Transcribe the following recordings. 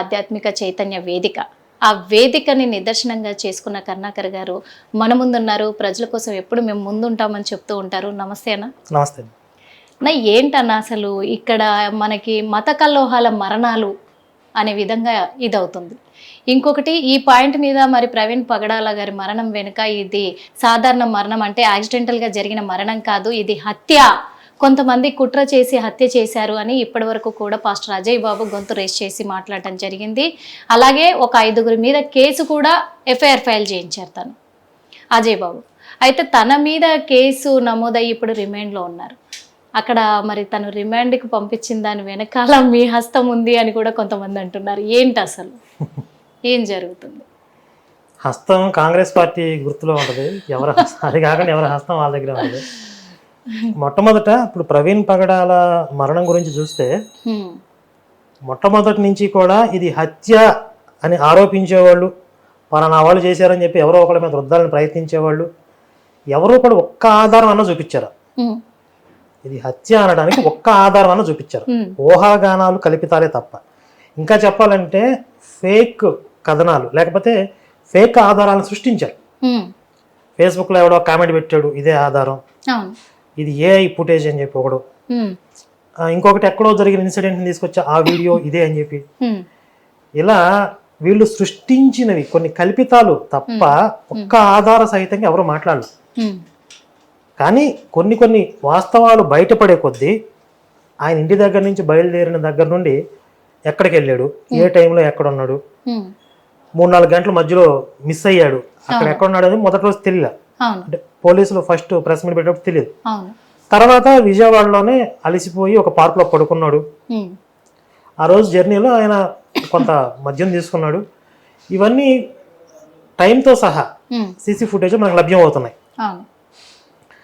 ఆధ్యాత్మిక చైతన్య వేదిక. ఆ వేదికని నిదర్శనంగా చేసుకున్న కరుణాకర్ గారు మన ముందున్నారు. ప్రజల కోసం ఎప్పుడు మేము ముందుంటామని చెప్తూ ఉంటారు. నమస్తే అన్న. నమస్తే నా ఏంటన్న అసలు ఇక్కడ మనకి మత కల్లోహాల మరణాలు అనే విధంగా ఇది అవుతుంది ఇంకొకటి ఈ పాయింట్ మీద మరి ప్రవీణ్ పగడాల గారి మరణం వెనుక ఇది సాధారణ మరణం అంటే యాక్సిడెంటల్గా జరిగిన మరణం కాదు. ఇది హత్య కొంతమంది కుట్ర చేసి హత్య చేశారు అని ఇప్పటివరకు కూడా పాస్టర్ అజయ్ బాబు గొంతు రేస్ చేసి మాట్లాడటం జరిగింది. అలాగే ఒక ఐదుగురి మీద కేసు కూడా ఎఫ్ఐఆర్ ఫైల్ చేయించారు తను అజయ్ బాబు. అయితే తన మీద కేసు నమోదయ్యి ఇప్పుడు రిమాండ్లో ఉన్నారు. అక్కడ మరి తను రిమాండ్కి పంపించిన దాని వెనకాల మీ హస్తం ఉంది అని కూడా కొంతమంది అంటున్నారు. ఏంటి అసలు? ఏం జరుగుతుంది? హస్తం కాంగ్రెస్ పార్టీ గుర్తులో ఉంటుంది. ఎవరు అది కాకుండా ఎవరి హస్తం వాళ్ళ దగ్గర ఉంటుంది. మొట్టమొదట ఇప్పుడు ప్రవీణ్ పగడాల మరణం గురించి చూస్తే. మొట్టమొదటి నుంచి కూడా ఇది హత్య అని ఆరోపించేవాళ్ళు పలానా వాళ్ళు చేశారని చెప్పి ఎవరో ఒకళ్ళ మీద రుద్దాలని ప్రయత్నించేవాళ్ళు ఎవరో కూడా ఒక్క ఆధారం అన్న చూపించారు. ఇది హత్య అనడానికి ఒక్క ఆధారం అన్న చూపించారు. ఊహాగానాలు కల్పితాలే తప్ప ఇంకా చెప్పాలంటే ఫేక్ కథనాలు లేకపోతే ఫేక్ ఆధారాలను సృష్టించారు. ఫేస్బుక్లో ఎవడో కామెంట్ పెట్టాడు ఇదే ఆధారం ఇది ఏఐ ఫుటేజ్ అని చెప్పి ఒకడు. ఇంకొకటి ఎక్కడో జరిగిన ఇన్సిడెంట్ని తీసుకొచ్చి ఆ వీడియో ఇదే అని చెప్పి. ఇలా వీళ్ళు సృష్టించినవి కొన్ని కల్పితాలు తప్ప ఒక్క ఆధార సహితంగా ఎవరు మాట్లాడలేదు హ్మ్. కానీ కొన్ని కొన్ని వాస్తవాలు బయటపడే కొద్దీ ఆయన ఇంటి దగ్గర నుంచి బయలుదేరిన దగ్గర నుండి ఎక్కడికి వెళ్ళాడు? ఏ టైంలో ఎక్కడ ఉన్నాడు. మూడు నాలుగు గంటల మధ్యలో మిస్ అయ్యాడు. అక్కడ ఎక్కడ ఉన్నాడు అని మొదటి రోజు తెలియదు అంటే పోలీసులు ఫస్ట్ ప్రెస్ మీట్ పెట్టినప్పుడు తెలియదు తర్వాత విజయవాడలోనే అలసిపోయి ఒక పార్కులో పడుకున్నాడు. ఆ రోజు జర్నీలో ఆయన కొంత మద్యం తీసుకున్నాడు ఇవన్నీ టైంతో సహా. సీసీ ఫుటేజ్ మనకు లభ్యం అవుతున్నాయి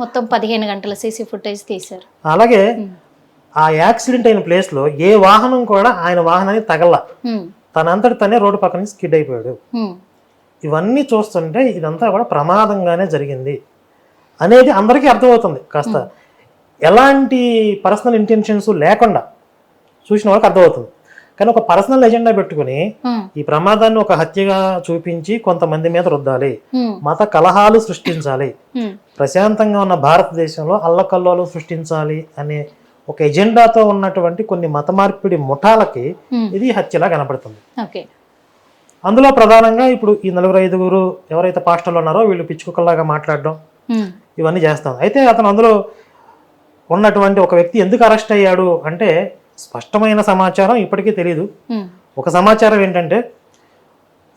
మొత్తం పదిహేను గంటల సీసీ ఫుటేజ్ తీశారు అలాగే. ఆ యాక్సిడెంట్ అయిన ప్లేస్లో ఏ వాహనం కూడా ఆయన వాహనానికి తగల. తనంతటి తనే రోడ్డు పక్కన స్కిడ్ అయిపోయాడు. ఇవన్నీ చూస్తుంటే ఇదంతా కూడా ప్రమాదంగానే జరిగింది అనేది అందరికీ అర్థమవుతుంది కాస్త ఎలాంటి పర్సనల్ ఇంటెన్షన్స్ లేకుండా చూసిన వాళ్ళకి అర్థమవుతుంది కానీ ఒక పర్సనల్ ఎజెండా పెట్టుకుని. ఈ ప్రమాదాన్ని ఒక హత్యగా చూపించి కొంతమంది మీద రుద్దాలి. మత కలహాలు సృష్టించాలి. ప్రశాంతంగా ఉన్న భారతదేశంలో అల్లకల్లోలు సృష్టించాలి అనే ఒక ఎజెండాతో ఉన్నటువంటి కొన్ని మత మార్పిడి ముఠాలకి. ఇది హత్యలా కనపడుతుంది అందులో ప్రధానంగా ఇప్పుడు ఈ నలుగురు ఐదుగురు ఎవరైతే పాస్టర్లు ఉన్నారో వీళ్ళు పిచ్చుకుక్కల్లాగా మాట్లాడడం. ఇవన్నీ చేస్తాం. అయితే అతను అందులో ఉన్నటువంటి ఒక వ్యక్తి ఎందుకు అరెస్ట్ అయ్యాడు అంటే స్పష్టమైన సమాచారం ఇప్పటికీ తెలియదు హ్మ్. ఒక సమాచారం ఏంటంటే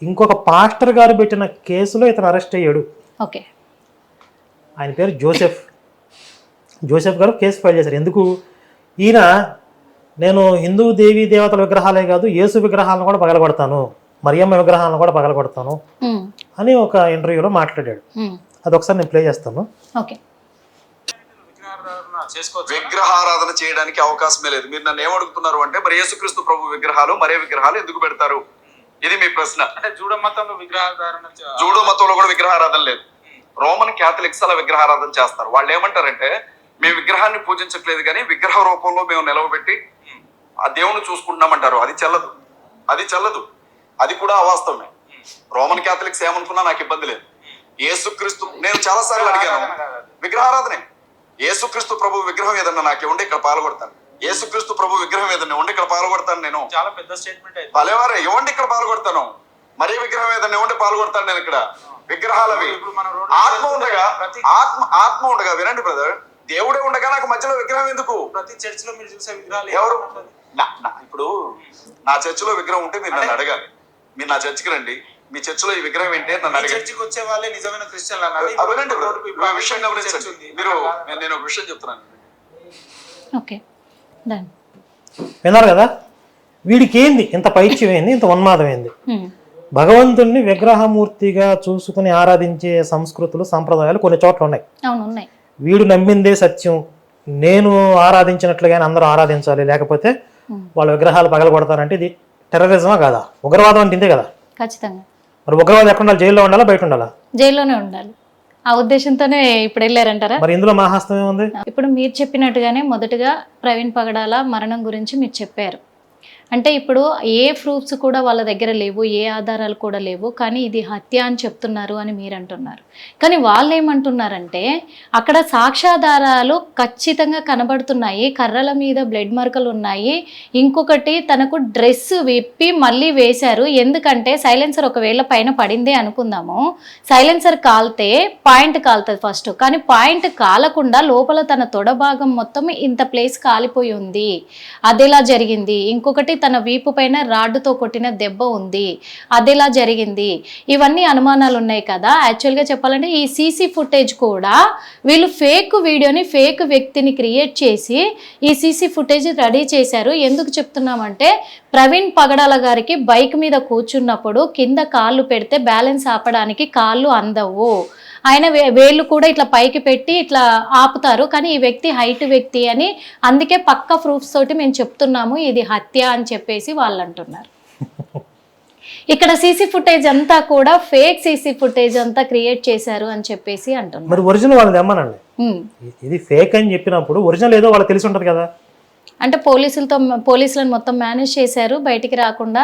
ఇంకొక పాస్టర్ గారు పెట్టిన కేసులో ఇతను అరెస్ట్ అయ్యాడు. ఓకే. ఆయన పేరు జోసెఫ్. జోసెఫ్ గారు కేసు ఫైల్ చేశారు. ఎందుకు? ఈయన నేను హిందూ దేవీ దేవతల విగ్రహాలే కాదు యేసు విగ్రహాలను కూడా పగలగొడతాను మరియమ్మ విగ్రహాలను కూడా పగలగొడతాను హ్మ్. అని ఒక ఇంటర్వ్యూలో మాట్లాడాడు. అది ఒకసారి నేను ప్లే చేస్తాను. ఓకే. విగ్రహారాధన చేయడానికి అవకాశమే లేదు. మీరు నన్ను ఏమడుగుతున్నారు అంటే మరి యేసుక్రీస్తు ప్రభు విగ్రహాలు మరే విగ్రహాలు ఎందుకు పెడతారు? ఇది మీ ప్రశ్న. అంటే జూడ మతంలో విగ్రహాధారణ చ- జూడో మతంలో కూడా విగ్రహారాధన లేదు. రోమన్ క్యాథలిక్స్ అలా విగ్రహారాధన చేస్తారు. వాళ్ళు ఏమంటారంటే మేము విగ్రహాన్ని పూజించట్లేదు కానీ విగ్రహ రూపంలో మేము నిలవబెట్టి ఆ దేవుని చూసుకుంటున్నామంటారు. అది చెల్లదు. అది చెల్లదు. అది కూడా అవాస్తవమే. రోమన్ క్యాథలిక్స్ ఏమనుకున్నా నాకు ఇబ్బంది లేదు. యేసుక్రీస్తు నేను చాలా సార్లు అడిగాను విగ్రహారాధనే. యేసుక్రీస్తు ప్రభు విగ్రహం ఏదన్నా నాకు ఇవ్వండి ఇక్కడ పాల్గొడతాను. యేసుక్రీస్తు ప్రభు విగ్రహం ఏదన్నా ఇవ్వండి ఇక్కడ పాల్గొడతాను నేను. చాలా పెద్ద స్టేట్మెంట్ భలేవారే ఇవ్వండి ఇక్కడ పాల్గొడతాను? మరీ విగ్రహం ఏదన్నా ఇవ్వండి పాల్గొడతాను నేను ఇక్కడ. విగ్రహాలవి. ఆత్మ ఉండగా ఆత్మ ఆత్మ ఉండగా వినండి బ్రదర్ దేవుడే ఉండగా నాకు మధ్యలో విగ్రహం ఎందుకు? ప్రతి చర్చ్లో మీరు చూసే విగ్రహాలు ఎవరు? ఇప్పుడు నా చర్చిలో విగ్రహం ఉంటే మీరు నన్ను అడగాలి. మీరు నా చర్చికి రండి. మీ చర్చిలో ఈ విగ్రహం ఏంటి అని నన్ను చర్చికి వచ్చే వాళ్ళే నిజమైన క్రిస్టియన్లు అన్నారు. విషయం గమనించండి. ఉంది. మీరు నేను- ఒక విషయం చెప్తున్నాను. ఓకే. డన్. విన్నారు కదా? వీడికి ఏంది ఇంత పైత్యం ఏంది ఇంత ఉన్మాదం ఏంది. భగవంతుణ్ణి విగ్రహమూర్తిగా చూసుకుని ఆరాధించే సంస్కృతులు సంప్రదాయాలు కొన్ని చోట్ల ఉన్నాయి. అవును ఉన్నాయి. వీడు నమ్మిందే సత్యం. నేను ఆరాధించినట్లుగానే అందరూ ఆరాధించాలి. లేకపోతే. వాళ్ళ విగ్రహాలు పగలగొడతారంటే ఇది టెర్రరిజమా కాదా? ఉగ్రవాదం అంటే ఇంతే కదా? ఖచ్చితంగా. మరి ఉగ్రవాదం ఎక్కడ ఉండాలి జైల్లో ఉండాలా? బయట ఉండాలా? జైల్లోనే ఉండాలి. ఆ ఉద్దేశంతోనే ఇప్పుడు వెళ్ళారంటారా మరి ఇందులో మా హస్తం ఏముంది? ఇప్పుడు మీరు చెప్పినట్టుగానే మొదటగా ప్రవీణ్ పగడాల మరణం గురించి మీరు చెప్పారు. అంటే ఇప్పుడు ఏ ప్రూఫ్స్ కూడా వాళ్ళ దగ్గర లేవు ఏ ఆధారాలు కూడా లేవు కానీ ఇది హత్య అని చెప్తున్నారు అని మీరు అంటున్నారు కానీ వాళ్ళు ఏమంటున్నారంటే అక్కడ సాక్ష్యాధారాలు ఖచ్చితంగా కనబడుతున్నాయి కర్రల మీద బ్లడ్ మార్కలు ఉన్నాయి ఇంకొకటి తనకు డ్రెస్ విప్పి మళ్ళీ వేశారు ఎందుకంటే సైలెన్సర్ ఒకవేళ పైన పడిందే అనుకుందాము సైలెన్సర్ కాలితే పాయింట్ కాలుతుంది ఫస్ట్ కానీ పాయింట్ కాలకుండా లోపల తన తొడ భాగం మొత్తం ఇంత ప్లేస్ కాలిపోయి ఉంది అదేలా జరిగింది ఇంకొకటి తన వీపు పైన రాడ్డుతో కొట్టిన దెబ్బ ఉంది. అదెలా జరిగింది. ఇవన్నీ అనుమానాలు ఉన్నాయి కదా యాక్చువల్గా చెప్పాలంటే ఈ సీసీ ఫుటేజ్ కూడా వీళ్ళు ఫేక్ వీడియోని ఫేక్ వ్యక్తిని క్రియేట్ చేసి ఈ సీసీ ఫుటేజ్ రెడీ చేశారు. ఎందుకు చెప్తున్నామంటే ప్రవీణ్ పగడాల గారికి బైక్ మీద కూర్చున్నప్పుడు కింద కాళ్ళు పెడితే బ్యాలెన్స్ ఆపడానికి కాళ్ళు అందవు. ఆయన వేళ్ళు కూడా ఇట్లా పైకి పెట్టి ఇట్లా ఆపుతారు. కానీ ఈ వ్యక్తి హైట్ వ్యక్తి అని అందుకే పక్క ప్రూఫ్స్ తోటి మేము చెప్తున్నాము ఇది హత్య అని చెప్పేసి వాళ్ళు అంటున్నారు. ఇక్కడ సీసీ ఫుటేజ్ అంతా కూడా ఫేక్ సీసీ ఫుటేజ్ అంతా క్రియేట్ చేశారు అని చెప్పేసి అంటున్నారు. మరి ఒరిజినల్ వాళ్ళది. ఇ- ఇది ఫేక్ అని చెప్పినప్పుడు ఒరిజినల్ ఏదో వాళ్ళకి తెలిసి ఉంటుంది కదా. అంటే పోలీసులతో పోలీసులను మొత్తం మేనేజ్ చేశారు. బయటికి రాకుండా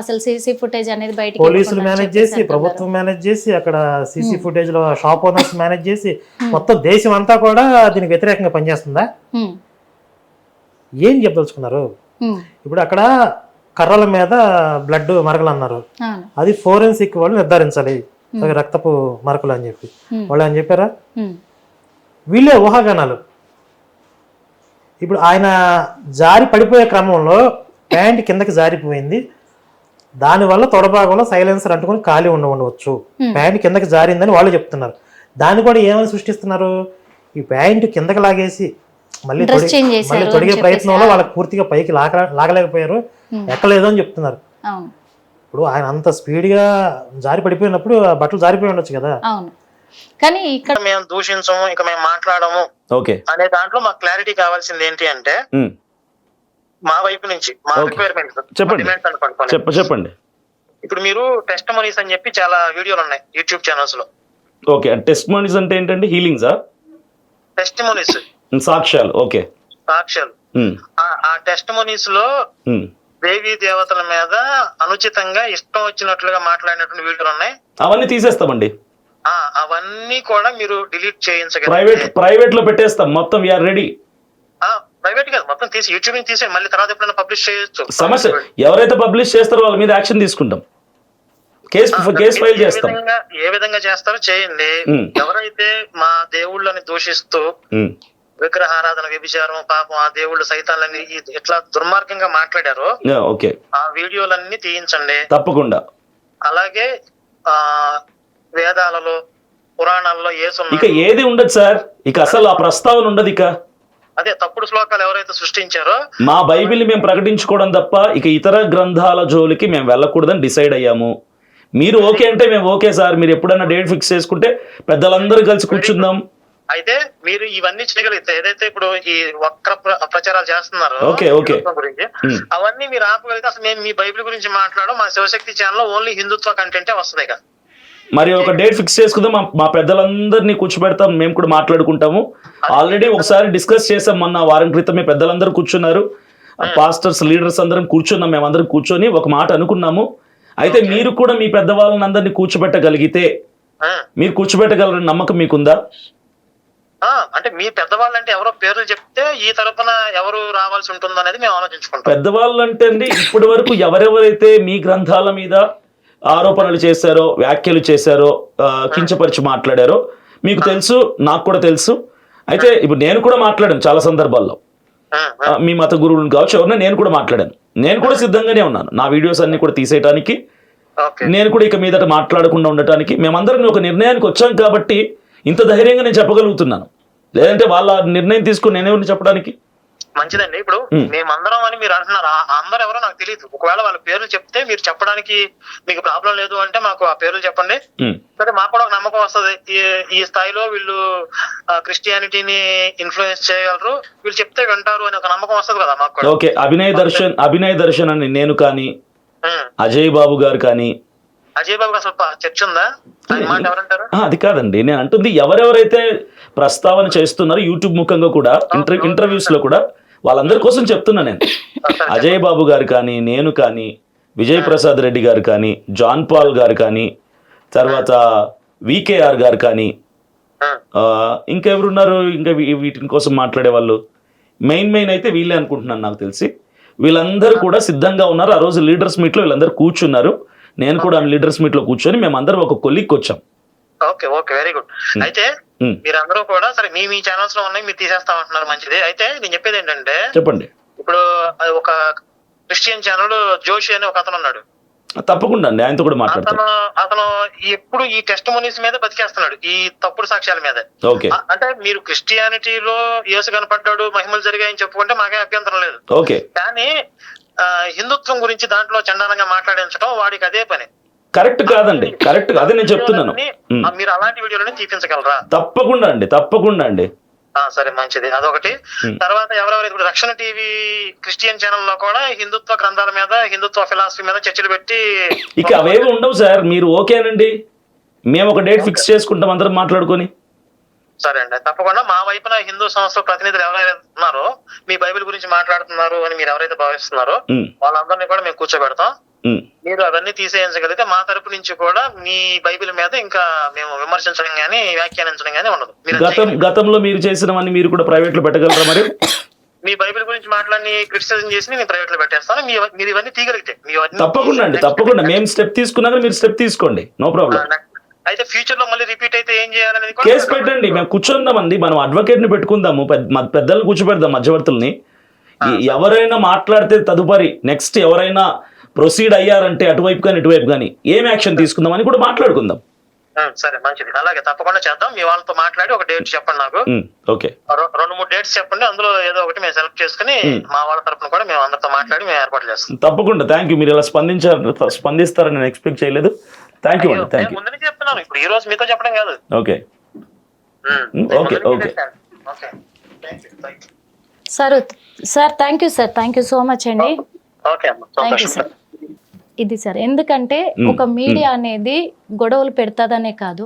అసలు సీసీ ఫుటేజ్ అనేది బయటికి పోలీసులు మేనేజ్ చేసి. ప్రభుత్వం మేనేజ్ చేసి అక్కడ సీసీ ఫుటేజ్లో షాప్ ఓనర్స్ మేనేజ్ చేసి మొత్తం దేశం అంతా కూడా దీనికి వ్యతిరేకంగా పనిచేస్తుందా. ఏం చెప్పదలుచుకున్నారు. ఇప్పుడు అక్కడ కర్రల మీద బ్లడ్ మరకలు అన్నారు అది ఫోరెన్సిక్ వాళ్ళు నిర్ధారించాలి. రక్తపు మరకలు అని చెప్పి. వాళ్ళు అని చెప్పారా. వీళ్ళే ఊహాగానాలు. ఇప్పుడు ఆయన జారి పడిపోయే క్రమంలో ప్యాంట్ కిందకి జారిపోయింది. దానివల్ల తొడభాగంలో సైలెన్సర్ అంటుకొని ఖాళీ ఉండ ఉండవచ్చు. ప్యాంట్ కిందకి జారిందని వాళ్ళు చెప్తున్నారు. దాన్ని కూడా ఏమని సృష్టిస్తున్నారు? ఈ ప్యాంట్ కిందకి లాగేసి మళ్ళీ మళ్ళీ తొడిగే. ప్రయత్నంలో వాళ్ళకి పూర్తిగా పైకి లాగ లాగలేకపోయారు. ఎక్కలేదు అని చెప్తున్నారు. అవును. ఇప్పుడు ఆయన అంత స్పీడ్గా జారి పడిపోయినప్పుడు ఆ బట్టలు జారిపోయి ఉండొచ్చు కదా. అవును. కానీ ఇక్కడ మేము దూషించము ఇక మేము మాట్లాడము. ఓకే. అనే దాంట్లో మాకు క్లారిటీ కావాల్సింది ఏంటి అంటే. మా వైపు నుంచి మా. రిక్వైర్మెంట్ చెప్పండి. చెప్పండి. ఇప్పుడు మీరు టెస్ట్ మనీస్ అని చెప్పి చాలా వీడియోలు ఉన్నాయి యూట్యూబ్ ఛానల్స్లో ఓకే. టెస్ట్ మనీస్ అంటే ఏంటండి? హీలింగ్సా టెస్ట్ మనీస్ సాక్ష్యాలు. ఓకే. సాక్ష్యాలు. ఆ- టెస్ట్ మనీస్లో. దేవీ దేవతల మీద అనుచితంగా ఇష్టం వచ్చినట్లుగా మాట్లాడినటువంటి వీడియోలు ఉన్నాయి. అవన్నీ తీసేస్తామండి. అవన్నీ కూడా మీరు డిలీట్ ప్రైవేట్ చేయించగలిగితే. ప్రైవేట్లో పెట్టేస్తాం. మొత్తం వీఆర్ రెడీ ప్రైవేట్ కాదు మొత్తం తీసి యూట్యూబ్ తీసేయండి. మళ్ళీ తర్వాత ఎప్పుడైనా పబ్లిష్ చేయొచ్చు. సమస్య ఎవరైతే పబ్లిష్ చేస్తారో వాళ్ళ మీద యాక్షన్ తీసుకుంటాం. కేసు కేసు ఫైల్ చేస్తాం. ఏ విధంగా చేస్తారో చేయండి. ఎవరైతే మా దేవుళ్ళని దూషిస్తూ విగ్రహారాధన వ్యభిచారం పాపం ఆ దేవుళ్ళు సైతాలని ఇట్లా దుర్మార్గంగా మాట్లాడారో ఓకే ఆ వీడియోలన్నీ తీయించండి. తప్పకుండా. అలాగే ఆ వేదాలలో పురాణాల్లో ఇక ఏసున్నాడు ఏది ఉండదు సార్. ఇక అసలు ఆ ప్రస్తావన ఉండదు ఇక. అదే తప్పుడు శ్లోకాలు ఎవరైతే సృష్టించారో మా బైబిల్ని మేము ప్రకటించుకోవడం తప్ప ఇక ఇతర గ్రంథాల జోలికి మేము వెళ్ళకూడదని డిసైడ్ అయ్యాము. మీరు ఓకే అంటే మేము ఓకే సార్. మీరు ఎప్పుడైనా డేట్ ఫిక్స్ చేసుకుంటే పెద్దలందరూ కలిసి కూర్చుందాం. అయితే మీరు ఇవన్నీ చేయగలిగితే ఏదైతే ఇప్పుడు ఈ వక్ర ప్ర- ప్రచారాలు చేస్తున్నారో ఓకే, ఓకే. గురించి. అవన్నీ మీరు ఆపగలిగితే అసలు మేము మీ బైబిల్ గురించి మాట్లాడడం మా శివశక్తి ఛానల్ ఓన్లీ హిందుత్వ కంటెంటే వస్తుంది ఇక. మరి ఒక డేట్ ఫిక్స్ చేసుకుందాం. మా- పెద్దలందరినీ కూర్చోబెడతాం. మేము కూడా మాట్లాడుకుంటాము. ఆల్రెడీ ఒకసారి డిస్కస్ చేసాం మొన్న వారం క్రితమే పెద్దలందరూ కూర్చున్నారు. పాస్టర్స్ లీడర్స్ అందరం కూర్చున్నాం. మేమందరం కూర్చొని ఒక మాట అనుకున్నాము. అయితే మీరు కూడా మీ పెద్దవాళ్ళని అందరినీ కూర్చోబెట్టగలిగితే. మీరు కూర్చోబెట్టగలరని నమ్మకం మీకుందా? అంటే మీ పెద్దవాళ్ళు అంటే ఎవరో పేర్లు చెప్తే ఈ తరపున ఎవరు రావాల్సి ఉంటుంది అనేది మేము ఆలోచించుకుంటాం. పెద్దవాళ్ళు అంటే అండి ఇప్పటి వరకు ఎవరెవరైతే మీ గ్రంథాల మీద ఆరోపణలు చేశారో వ్యాఖ్యలు చేశారో కించపరిచి మాట్లాడారో మీకు తెలుసు నాకు కూడా తెలుసు. అయితే ఇప్పుడు నేను కూడా మాట్లాడాను చాలా సందర్భాల్లో. మీ మత గురువులను కావచ్చు ఎవరైనా నేను కూడా మాట్లాడాను. నేను కూడా సిద్ధంగానే ఉన్నాను. నా వీడియోస్ అన్ని కూడా తీసేయడానికి ఓకే. నేను కూడా ఇక మీదట మాట్లాడకుండా ఉండటానికి. మేమందరం ఒక నిర్ణయానికి వచ్చాం కాబట్టి ఇంత ధైర్యంగా నేను చెప్పగలుగుతున్నాను. లేదంటే వాళ్ళ నిర్ణయం తీసుకుని నేనేమని చెప్పడానికి? మంచిదండి. ఇప్పుడు. మేమందరం అని మీరు అంటున్నారు? అందరూ ఎవరో నాకు తెలియదు ఒకవేళ వాళ్ళ పేర్లు చెప్తే మీరు చెప్పడానికి మీకు ప్రాబ్లం లేదు అంటే మాకు ఆ పేర్లు చెప్పండి. సరే మాకు కూడా ఒక నమ్మకం వస్తుంది. ఈ స్థాయిలో వీళ్ళు క్రిస్టియానిటీని ఇన్ఫ్లుయెన్స్ చేయగలరు. వీళ్ళు చెప్తే వింటారు అని ఒక నమ్మకం వస్తుంది కదా మాకు ఓకే అభినయ్ దర్శన్ అభినయ్ దర్శన్ అని నేను కానీ. అజయ్ బాబు గారు కానీ. అజయ్ బాబు అసలు చర్చ ఉందా? అది కాదండి. నేను అంటుంది ఎవరెవరైతే ప్రస్తావన చేస్తున్నారో యూట్యూబ్ ముఖంగా కూడా ఇంటర్ ఇంటర్వ్యూస్లో కూడా వాళ్ళందరి కోసం చెప్తున్నా నేను. అజయ్ బాబు గారు కానీ నేను కానీ విజయ్ ప్రసాద్ రెడ్డి గారు కానీ జాన్ పాల్ గారు కానీ తర్వాత వికేఆర్ గారు కానీ ఇంకెవరున్నారు? ఇంకా వీ- వీటిని కోసం మాట్లాడే వాళ్ళు. మెయిన్ మెయిన్ అయితే వీళ్ళే అనుకుంటున్నాను నాకు తెలిసి. వీళ్ళందరూ కూడా సిద్ధంగా ఉన్నారు. ఆ రోజు లీడర్స్ మీట్లో వీళ్ళందరూ కూర్చున్నారు. నేను కూడా లీడర్స్ మీట్లో కూర్చొని మేమందరం ఒక కొలిక్కి వచ్చాం. Okay okay very good. అయితే మీరందరూ కూడా సరే మీ మీ ఛానల్స్లో ఉన్నాయి మీరు తీసేస్తామంటున్నారు మంచిది. అయితే నేను చెప్పేది ఏంటంటే చెప్పండి. ఇప్పుడు అది ఒక క్రిస్టియన్ ఛానల్ జోషి అని ఒక అతను ఉన్నాడు. తప్పకుండా అండి ఆయనతో కూడా మాట్లాడతాం. అతను ఎప్పుడు ఈ టెస్ట్ మనీస్ మీద బతికేస్తున్నాడు ఈ తప్పుడు సాక్ష్యాల మీద. ఓకే. అంటే మీరు క్రిస్టియానిటీలో యేసు కనపడ్డాడు మహిమలు జరిగాయని చెప్పుకుంటే మాకే అభ్యంతరం లేదు. ఓకే. కానీ హిందుత్వం గురించి దాంట్లో చండాలంగా మాట్లాడించడం వాడికి అదే పని. కరెక్ట్ కాదండి కరెక్ట్ అదే నేను చెప్తున్నాను. మీరు అలాంటి వీడియోలని తీపించగలరా? తప్పకుండా అండి తప్పకుండా అండి. ఆ, సరే మంచిది. అదొకటి. తర్వాత ఎవరెవరు ఇప్పుడు రక్షణ టీవీ క్రిస్టియన్ ఛానల్లో కూడా హిందుత్వ గ్రంథాల మీద హిందుత్వ ఫిలాసఫీ మీద చర్చలు పెట్టి ఇక అవేవి ఉండవు సార్ మీరు ఓకేనండి? మేము ఒక డేట్ ఫిక్స్ చేసుకుంటాం అందరం మాట్లాడుకొని. సరే అండి తప్పకుండా. మా వైపున హిందూ సంస్థ ప్రతినిధులు ఎవరైతే ఉన్నారో మీ బైబిల్ గురించి మాట్లాడుతున్నారు అని మీరు ఎవరైతే భావిస్తున్నారో వాళ్ళందరినీ కూడా మేము కూర్చోబెడతాం. మీరు అవన్నీ తీసేయించగలిగితే మా తరపు నుంచి కూడా మీ బైబిల్ మీద ఇంకా మేము విమర్శించడం గానీ వ్యాఖ్యానించడం గానీ ఉండదు. గతం. గతంలో మీరు చేసినవన్నీ మీరు కూడా ప్రైవేట్లో పెట్టగలరా మరి? మీ బైబిల్ గురించి మాట్లాడి క్రిటిసిజం చేసి నేను ప్రైవేట్లో పెట్టేస్తాను మీరు ఇవన్నీ తీయగలిగితే. తప్పకుండా అండి తప్పకుండా. మేము స్టెప్ తీసుకున్నాక మీరు స్టెప్ తీసుకోండి. No problem. అయితే ఫ్యూచర్లో మళ్ళీ రిపీట్ అయితే ఏం చేయాలనేది కేసు పెట్టండి. మేము కూర్చుందామండి మనం అడ్వకేట్ని పెట్టుకుందాము. పెద్ద- మ- పెద్దలను కూర్చోబెడదాం మధ్యవర్తుల్ని. ఎవరైనా మాట్లాడితే తదుపరి నెక్స్ట్ ఎవరైనా ప్రొసీడ్ అయ్యారంటే అటువైపు కానీ ఇటువైపు కానీ ఏం యాక్షన్ తీసుకుందామని కూడా మాట్లాడుకుందాం. ఆ, సరే మంచిది. అలాగే తప్పకుండా చేద్దాం. మీ వాళ్ళతో మాట్లాడి ఒక డేట్ చెప్పండి నాకు. ఓకే. రెండు మూడు డేట్స్ చెప్పండి. అందులో ఏదో ఒకటి మేము సెలెక్ట్ చేసుకుని. మా వాళ్ళ తరపున కూడా మేము అందరితో మాట్లాడి మేము ఏర్పాటు చేస్తాం. తప్పకుండా. థ్యాంక్ యూ మీరు ఇలా స్పందించారు స్పందిస్తారని నేను ఎక్స్పెక్ట్ చేయలేదు. థ్యాంక్ యూ అండి థ్యాంక్ నేను యూ ముందు చెప్తున్నాను. ఇప్పుడు ఈ రోజు మీతో చెప్పడం కాదు. Okay. you, thank you. Sir sir thank you sir thank you so much అండి ఓకే అమ్మా. థ్యాంక్ యూ సార్ ఇది సార్. ఎందుకంటే ఒక మీడియా అనేది గొడవలు పెడతాదనే కాదు.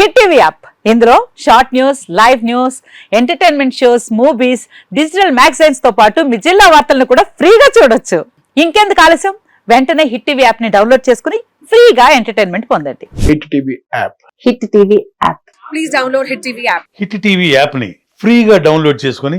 Hit TV app. ఇందులో short news live news entertainment shows movies digital మ్యాగజైన్స్తో పాటు మీ జిల్లా వార్తలను కూడా ఫ్రీగా చూడొచ్చు. ఇంకెందుకు ఆలస్యం? వెంటనే హిట్ టీవీ యాప్ని డౌన్లోడ్ చేసుకుని ఫ్రీగా ఎంటర్టైన్మెంట్ పొందండి. Hit TV app. Hit TV app. Hit TV యాప్ని ఫ్రీగా డౌన్లోడ్ చేసుకొని